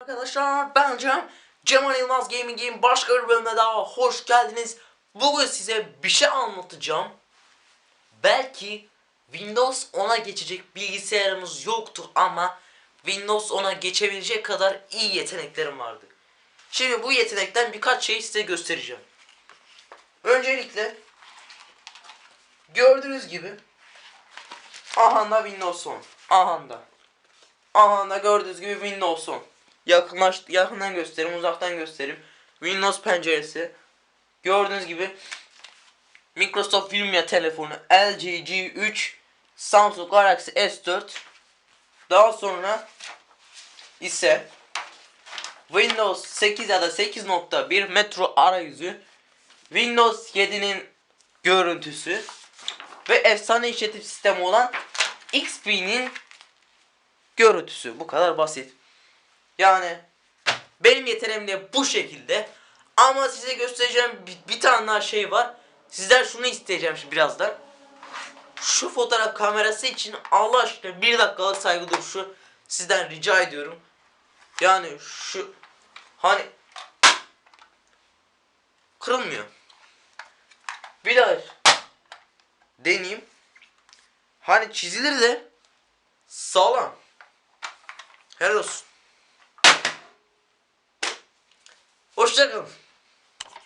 Arkadaşlar ben Cem. Cemal Yılmaz Gaming'in başka bir bölümüne daha hoş geldiniz. Bugün size bir şey anlatacağım. Belki Windows 10'a geçecek bilgisayarımız yoktur ama Windows 10'a geçebilecek kadar iyi yeteneklerim vardı. Şimdi bu yetenekten birkaç şey size göstereceğim. Öncelikle gördüğünüz gibi aha da Windows 10. Aha da. Aha da gördüğünüz gibi Windows 10. Yakınlaş, yakından göstereyim, uzaktan göstereyim. Windows penceresi. Gördüğünüz gibi Microsoft Lumia telefonu LG G3 Samsung Galaxy S4 daha sonra ise Windows 8 ya da 8.1 Metro arayüzü Windows 7'nin görüntüsü ve efsane işletim sistemi olan XP'nin görüntüsü. Bu kadar basit. Yani benim yeteneğim de bu şekilde. Ama size göstereceğim bir, bir tane daha şey var. Sizden şunu isteyeceğim şimdi birazdan. Şu fotoğraf kamerası için Allah aşkına bir dakikalık saygı duruşu sizden rica ediyorum. Yani şu hani kırılmıyor. Bir daha deneyeyim. Hani çizilir de sağlam. Helal olsun. Chegamos! Eh,